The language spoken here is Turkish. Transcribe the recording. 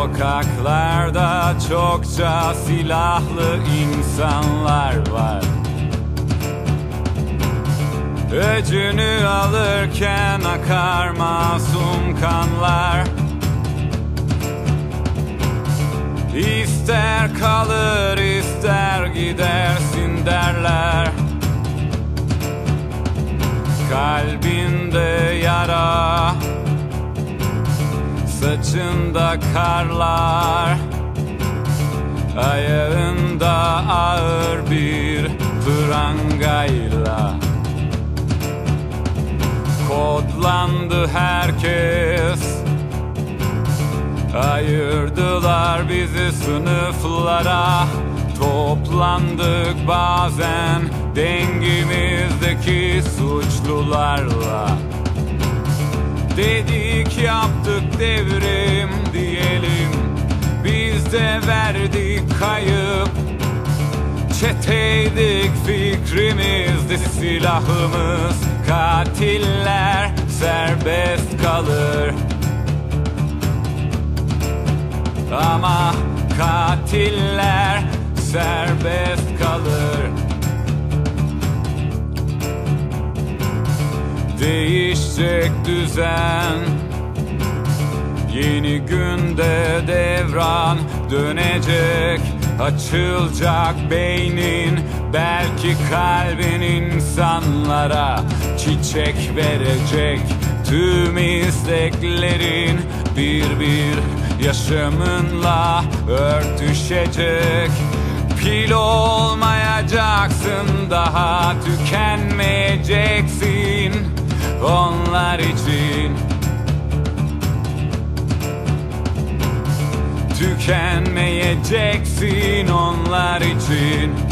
Sokaklarda çokça silahlı insanlar var. Öcünü alırken akar masum kanlar. İster kalır ister gidersin derler. Kalbinde Saçında karlar Ayağında ağır bir prangayla Kodlandı herkes Ayırdılar bizi sınıflara. Toplandık bazen dengimizdeki suçlularla Dedik yaptık devrim diyelim. Biz de verdik kayıp. Çeteydik fikrimizdi silahımız. Katiller serbest kalır. Ama katiller serbest Değişecek düzen. Yeni günde devran dönecek. Açılacak beynin Belki kalbin insanlara Çiçek verecek. Tüm isteklerin bir bir yaşamınla örtüşecek. Pil olmayacaksın daha tükenmeyeceksin onlar için. Tükenmeyeceksin onlar için